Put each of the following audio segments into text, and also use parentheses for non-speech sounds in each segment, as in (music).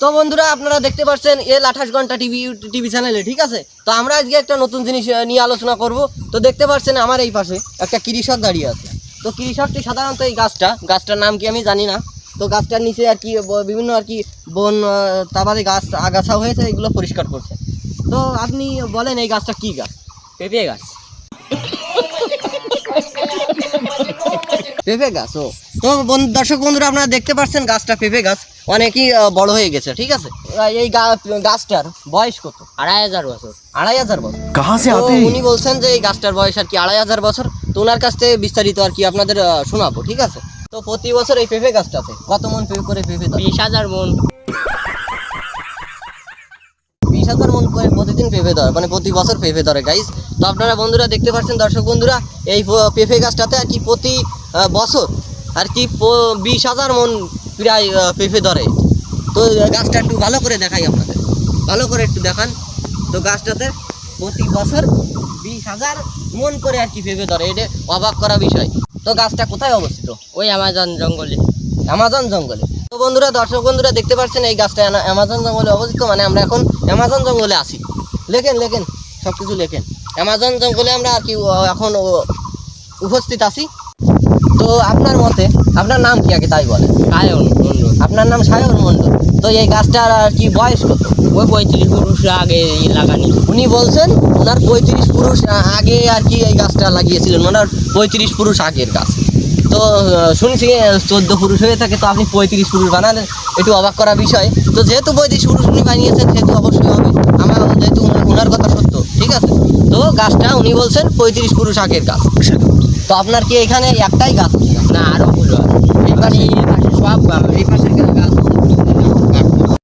তো বন্ধুরা, আপনারা দেখতে পাচ্ছেন এল আঠাশ ঘণ্টা টিভি টিভি চ্যানেলে, ঠিক আছে? তো আমরা আজকে একটা নতুন জিনিস নিয়ে আলোচনা করব। তো দেখতে পাচ্ছেন আমার এই পাশে একটা কৃষক দাঁড়িয়ে আছে। তো কৃষকটি সাধারণত এই গাছটা, গাছটার নাম কি আমি জানি না। তো গাছটার নিচে আর কি বিভিন্ন আর কি বন তাবাদে গাছ আগাছা হয়েছে, এগুলো পরিষ্কার করছে। তো আপনি বলেন এই গাছটা কি গাছ? পেঁপে গাছ। (laughs) পেঁপে গাছ ও। তো বন্ধু দর্শক বন্ধুরা আপনারা দেখতে পাচ্ছেন গাছটা পেঁপে গাছ। অনেকই বড় হয়ে গেছে ঠিক আছে? এই গাছটার বয়স কত? আড়াই হাজার বছর। আড়াই হাজার বছর। উনি বলছেন যে এই গাছটার বয়স আর কি আড়াই হাজার বছর। তো ওনার কাছ থেকে বিস্তারিত আর কি আপনাদের শোনাবো ঠিক আছে? তো প্রতি বছর এই পেঁপে গাছটাতে কত মন পেঁপে করে পেঁপে বিশ হাজার মন। বিশ হাজার মন করে প্রতিদিন পেঁপে ধরে মানে প্রতি বছর পেঁপে ধরে গাইস তো আপনারা বন্ধুরা দেখতে পাচ্ছেন, দর্শক বন্ধুরা, এই পেঁপে গাছটাতে আর কি প্রতি বছর আর কি বিশ হাজার মন প্রায় পেঁপে ধরে। তো গাছটা একটু ভালো করে দেখাই আপনাদের। ভালো করে একটু দেখান। তো গাছটাতে প্রতি বছর বিশ হাজার মন করে আর কি পেঁপে ধরে। এটা অবাক করা বিষয়। তো গাছটা কোথায় অবস্থিত? ওই আমাজন জঙ্গলে। অ্যামাজন জঙ্গলে। তো বন্ধুরা দর্শক বন্ধুরা দেখতে পাচ্ছেন এই গাছটা অ্যামাজন জঙ্গলে অবস্থিত মানে আমরা এখন অ্যামাজন জঙ্গলে আছি। লেখেন লেখেন সব কিছু লেখেন। অ্যামাজন জঙ্গলে আমরা আর কি এখন উপস্থিত আছি। তো আপনার মতে আপনার নাম কি আগে তাই বলেন? সায়ন মন্ডল আপনার নাম সায়ন মণ্ডল। তো এই গাছটার আর কি বয়স কত? ওই পঁয়ত্রিশ পুরুষ আগে লাগানি। উনি বলছেন ওনার পঁয়ত্রিশ পুরুষ আগে আর কি এই গাছটা লাগিয়েছিলেন ওনার পঁয়ত্রিশ পুরুষ আগের গাছ। তো শুনছি চোদ্দ পুরুষ হয়ে থাকে তো আপনি পঁয়ত্রিশ পুরুষ বানালেন। একটু অবাক করা বিষয়। তো যেহেতু পঁয়ত্রিশ পুরুষ উনি বানিয়েছেন সেহেতু অবশ্যই হবে। আমার যেহেতু ওনার- কথা সত্য ঠিক আছে? তো গাছটা উনি বলছেন পঁয়ত্রিশ পুরুষ আগের গাছ। তো আপনার কি এখানে একটাই গাছ? না আরও আছে। সব এই পাশের গাছ।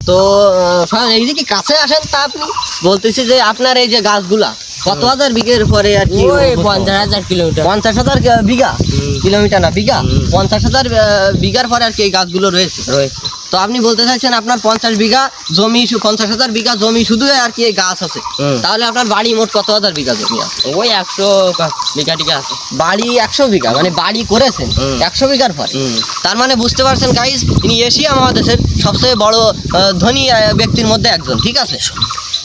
তো আহ, স্যার, এই যে কি কাছে আসেন তা আপনি? বলতেছি যে আপনার এই যে গাছগুলা কত হাজার বিঘের পরে আর কি পঞ্চাশ হাজার কিলোমিটার। পঞ্চাশ হাজার বিঘা? কিলোমিটার না বিঘা? পঞ্চাশ হাজার বিঘার পরে আর কি এই গাছগুলো রয়েছে। রয়েছে। তো আপনি বলতে চাইছেন আপনার পঞ্চাশ বিঘা জমি পঞ্চাশ হাজার বিঘা জমি শুধু আর কি এই গাছ আছে? তাহলে আপনার বাড়ি মোট কত হাজার বিঘা জমি আছে? ওই একশো বিঘা টিকা আছে। বাড়ি একশো বিঘা মানে বাড়ি করেছেন একশো বিঘার পরে। তার মানে বুঝতে পারছেন গাইজ ইনি এশিয়া মহাদেশের সবচেয়ে বড় ধনী ব্যক্তির মধ্যে একজন ঠিক আছে?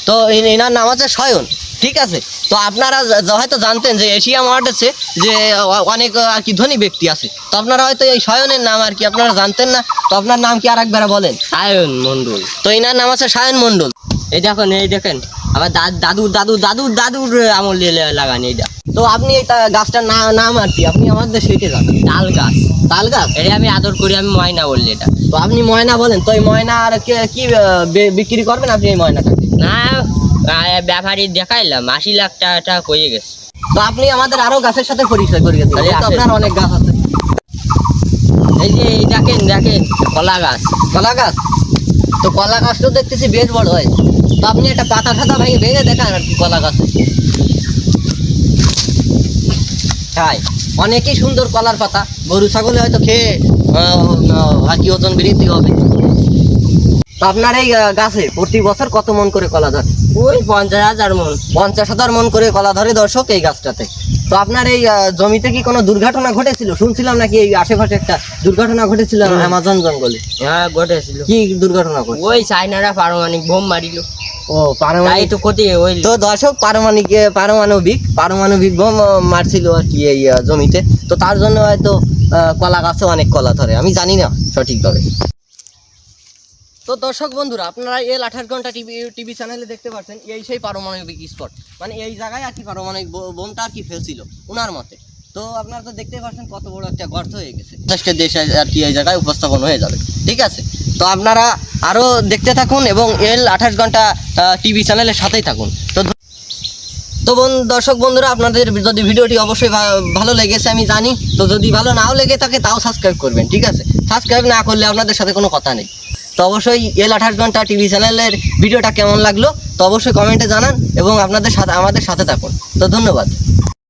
তো এনার নাম আছে শয়ন ঠিক আছে? তো আপনারা হয়তো জানতেন যে এশিয়া মহাদেশে যে অনেক আর কি ধনী ব্যক্তি আছে। তো আপনারা হয়তো এই শয়নের নাম আর কি আপনারা জানতেন না। তো আপনার নাম কি আর একবার বলেন? সায়ন মন্ডল তো এনার নাম আছে সায়ন মণ্ডল। এই দেখেন এই দেখেন। আমার দাদ- দাদুর দাদুর দাদুর আমল লাগানি এইটা তো আপনি এই গাছটার নাম আর কি আপনি আমাদের সেইটা জানেন তাল গাছ। তাল গাছ? এটা আমি আদর করি আমি ময়না বললি এটা। তো আপনি ময়না বলেন তো এই ময়না আর কি বিক্রি করবেন আপনি এই ময়নাটাকে? না ব্যাপারী দেখাইলাম আশি লাখ টাকা কয়ে গেছে। তো আপনি আমাদের আরও গাছের সাথে পরিচয় করিয়ে দিন। আপনার অনেক গাছ আছে। এই যে এই দেখেন দেখেন কলা গাছ। কলা গাছ? তো কলা গাছটাও দেখতেছি বেশ বড় হয়। তো আপনি একটা পাতা সাতা ভেঙে ভেঙে দেখান আর কি কলা গাছে। তাই অনেকই সুন্দর কলার পাতা। গরু ছাগলে হয়তো খেয়ে আর কি ওজন বৃদ্ধি হবে। তো আপনার এই গাছে প্রতি বছর কত মন করে কলা ধরে? ওই পঞ্চাশ হাজার মন। পঞ্চাশ হাজার মন করে কলা ধরে দর্শক এই গাছটাতে। তো আপনার এই জমিতে কি কোনো দুর্ঘটনা ঘটেছিল? শুনছিলাম নাকি এই আশেপাশে একটা দুর্ঘটনা ঘটেছিল অ্যামাজন জঙ্গলে। হ্যাঁ ঘটেছিল। কি দুর্ঘটনা ঘটে? ওই চাইনারা পারমাণিক বোম মারিল। ও পারমাণবিক তো ক্ষতি ওই তো দর্শক পারমাণবিক পারমাণবিক পারমাণবিক বোম মারছিল আর কি এই জমিতে। তো তার জন্য হয়তো আহ, কলা গাছে অনেক কলা ধরে। আমি জানি না সঠিকভাবে। তো দর্শক বন্ধুরা, আপনারা এল আঠাশ ঘণ্টা টিভি টিভি চ্যানেলে দেখতে পাচ্ছেন, এই সেই পারমাণবিক স্পট মানে এই জায়গায় আর কি পারমাণবিক বোমটা আর কি ফেলছিল ওনার মতে। তো আপনারা তো দেখতেই পাচ্ছেন কত বড় একটা গর্ত হয়ে গেছে। দেশ আর কি এই জায়গায় উপস্থাপন হয়ে যাবে, ঠিক আছে? তো আপনারা আরও দেখতে থাকুন এবং এল আঠাশ ঘণ্টা টিভি চ্যানেলের সাথেই থাকুন। তো তো দর্শক বন্ধুরা, আপনাদের যদি ভিডিওটি অবশ্যই ভালো লেগেছে, আমি জানি। তো যদি ভালো নাও লেগে থাকে, তাও সাবস্ক্রাইব করবেন, ঠিক আছে? সাবস্ক্রাইব না করলে আপনাদের সাথে কোনো কথা নেই। তো অবশ্যই এল আঠাশ ঘণ্টা টিভি চ্যানেলের ভিডিওটা কেমন লাগল, তো অবশ্যই কমেন্টে জানান এবং আপনাদের সাথে আমাদের সাথে থাকুন। তো ধন্যবাদ।